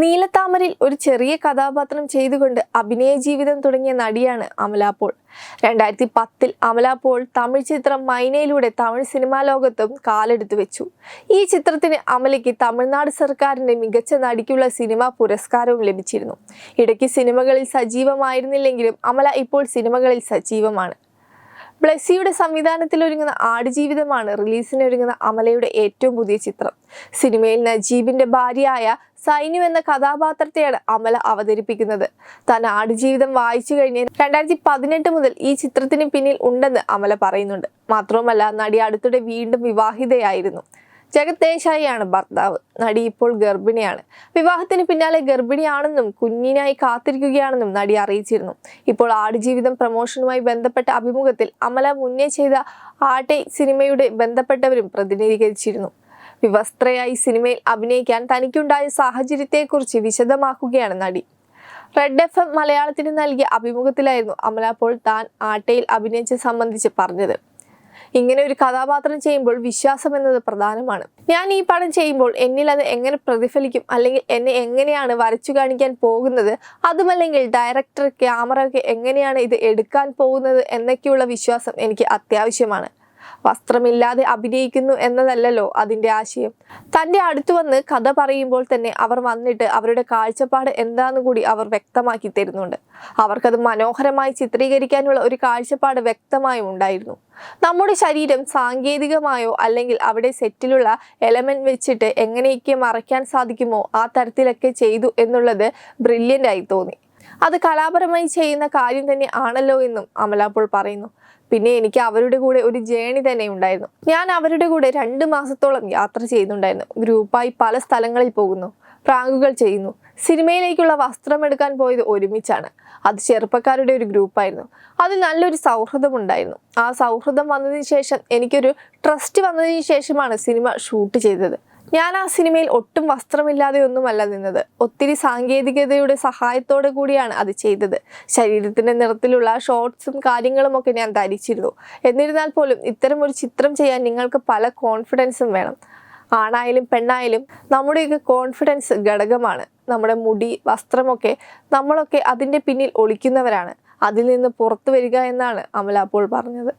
നീലത്താമരിൽ ഒരു ചെറിയ കഥാപാത്രം ചെയ്തുകൊണ്ട് അഭിനയ ജീവിതം തുടങ്ങിയ നടിയാണ് അമല പോൾ. രണ്ടായിരത്തി പത്തിൽ അമല പോൾ തമിഴ് ചിത്രം മൈനയിലൂടെ തമിഴ് സിനിമാ ലോകത്തും കാലെടുത്തു വെച്ചു. ഈ ചിത്രത്തിന് അമലയ്ക്ക് തമിഴ്നാട് സർക്കാരിന്റെ മികച്ച നടിക്കുള്ള സിനിമാ പുരസ്കാരവും ലഭിച്ചിരുന്നു. ഇടയ്ക്ക് സിനിമകളിൽ സജീവമായിരുന്നില്ലെങ്കിലും അമല ഇപ്പോൾ സിനിമകളിൽ സജീവമാണ്. ബ്ലെസ്സിയുടെ സംവിധാനത്തിൽ ഒരുങ്ങുന്ന ആടുജീവിതമാണ് റിലീസിന് ഒരുങ്ങുന്ന അമലയുടെ ഏറ്റവും പുതിയ ചിത്രം. സിനിമയിൽ നജീബിന്റെ ഭാര്യയായ സൈനു എന്ന കഥാപാത്രത്തെയാണ് അമല അവതരിപ്പിക്കുന്നത്. താൻ ആടുജീവിതം വായിച്ചു കഴിഞ്ഞ് രണ്ടായിരത്തി പതിനെട്ട് മുതൽ ഈ ചിത്രത്തിന് പിന്നിൽ ഉണ്ടെന്ന് അമല പറയുന്നുണ്ട്. മാത്രവുമല്ല നടി അടുത്തിടെ വീണ്ടും വിവാഹിതയായിരുന്നു. ജഗത് ദേശായിയാണ് ഭർത്താവ്. നടി ഇപ്പോൾ ഗർഭിണിയാണ്. വിവാഹത്തിന് പിന്നാലെ ഗർഭിണിയാണെന്നും കുഞ്ഞിനായി കാത്തിരിക്കുകയാണെന്നും നടി അറിയിച്ചിരുന്നു. ഇപ്പോൾ ആടുജീവിതം പ്രമോഷനുമായി ബന്ധപ്പെട്ട അഭിമുഖത്തിൽ അമല മുന്നേ ചെയ്ത ആട്ടെ സിനിമയുടെ ബന്ധപ്പെട്ടവരും പ്രതിനിധീകരിച്ചിരുന്നു. വിവസ്ത്രയായി സിനിമയിൽ അഭിനയിക്കാൻ തനിക്കുണ്ടായ സാഹചര്യത്തെക്കുറിച്ച് വിശദമാക്കുകയാണ് നടി. റെഡ് എഫ് എം മലയാളത്തിന് നൽകിയ അഭിമുഖത്തിലായിരുന്നു അമല പോൾ താൻ ആട്ടയിൽ അഭിനയിച്ച് സംബന്ധിച്ച് പറഞ്ഞത്. ഇങ്ങനെ ഒരു കഥാപാത്രം ചെയ്യുമ്പോൾ വിശ്വാസം എന്നത് പ്രധാനമാണ്. ഞാൻ ഈ പടം ചെയ്യുമ്പോൾ എന്നിൽ അത് എങ്ങനെ പ്രതിഫലിക്കും അല്ലെങ്കിൽ എന്നെ എങ്ങനെയാണ് വരച്ചു കാണിക്കാൻ പോകുന്നത്? അതുമല്ലെങ്കിൽ ഡയറക്ടർ ക്യാമറ ഒക്കെ എങ്ങനെയാണ് ഇത് എടുക്കാൻ പോകുന്നത് എന്നൊക്കെയുള്ള വിശ്വാസം എനിക്ക് അത്യാവശ്യമാണ്. വസ്ത്രമില്ലാതെ അഭിനയിക്കുന്നു എന്നതല്ലല്ലോ അതിന്റെ ആശയം. തന്റെ അടുത്തു വന്ന് കഥ പറയുമ്പോൾ തന്നെ അവർ വന്നിട്ട് അവരുടെ കാഴ്ചപ്പാട് എന്താന്ന് കൂടി അവർ വ്യക്തമാക്കി തരുന്നുണ്ട്. അവർക്കത് മനോഹരമായി ചിത്രീകരിക്കാനുള്ള ഒരു കാഴ്ചപ്പാട് വ്യക്തമായും ഉണ്ടായിരുന്നു. നമ്മുടെ ശരീരം സാങ്കേതികമായോ അല്ലെങ്കിൽ അവിടെ സെറ്റിലുള്ള എലമെന്റ് വെച്ചിട്ട് എങ്ങനെയൊക്കെ മറയ്ക്കാൻ സാധിക്കുമോ ആ തരത്തിലൊക്കെ ചെയ്തു എന്നുള്ളത് ബ്രില്യന്റ് ആയി തോന്നി. അത് കലാപരമായി ചെയ്യുന്ന കാര്യം തന്നെ ആണല്ലോ എന്നും അമല അപ്പോൾ പറയുന്നു. പിന്നെ എനിക്ക് അവരുടെ കൂടെ ഒരു ജേണി തന്നെ ഉണ്ടായിരുന്നു. ഞാൻ അവരുടെ കൂടെ രണ്ട് മാസത്തോളം യാത്ര ചെയ്യുന്നുണ്ടായിരുന്നു ഗ്രൂപ്പായി പല സ്ഥലങ്ങളിൽ പോകുന്നു. പ്രാങ്കുകൾ ചെയ്യുന്നു. സിനിമയിലേക്കുള്ള വസ്ത്രം എടുക്കാൻ പോയത് ഒരുമിച്ചാണ്. അത് ചെറുപ്പക്കാരുടെ ഒരു ഗ്രൂപ്പായിരുന്നു. അതിൽ നല്ലൊരു സൗഹൃദം ഉണ്ടായിരുന്നു ആ സൗഹൃദം വന്നതിന് ശേഷം എനിക്കൊരു ട്രസ്റ്റ് വന്നതിന് ശേഷമാണ് സിനിമ ഷൂട്ട് ചെയ്തത്. ഞാൻ ആ സിനിമയിൽ ഒട്ടും വസ്ത്രമില്ലാതെ ഒന്നുമല്ല നിന്നത്. ഒത്തിരി സാങ്കേതികതയുടെ സഹായത്തോടെ കൂടിയാണ് അത് ചെയ്തത്. ശരീരത്തിന്റെ നിറത്തിലുള്ള ഷോർട്ട്സും കാര്യങ്ങളും ഒക്കെ ഞാൻ ധരിച്ചിരുന്നു. എന്നിരുന്നാൽ പോലും ഇത്തരം ഒരു ചിത്രം ചെയ്യാൻ നിങ്ങൾക്ക് പല കോൺഫിഡൻസും വേണം. ആണായാലും പെണ്ണായാലും നമ്മുടെയൊക്കെ കോൺഫിഡൻസ് ഘടകമാണ്. നമ്മുടെ മുടി വസ്ത്രമൊക്കെ നമ്മളൊക്കെ അതിന്റെ പിന്നിൽ ഒളിക്കുന്നവരാണ്. അതിൽ നിന്ന് പുറത്തു വരിക എന്നാണ് അമല അപ്പോൾ പറഞ്ഞത്.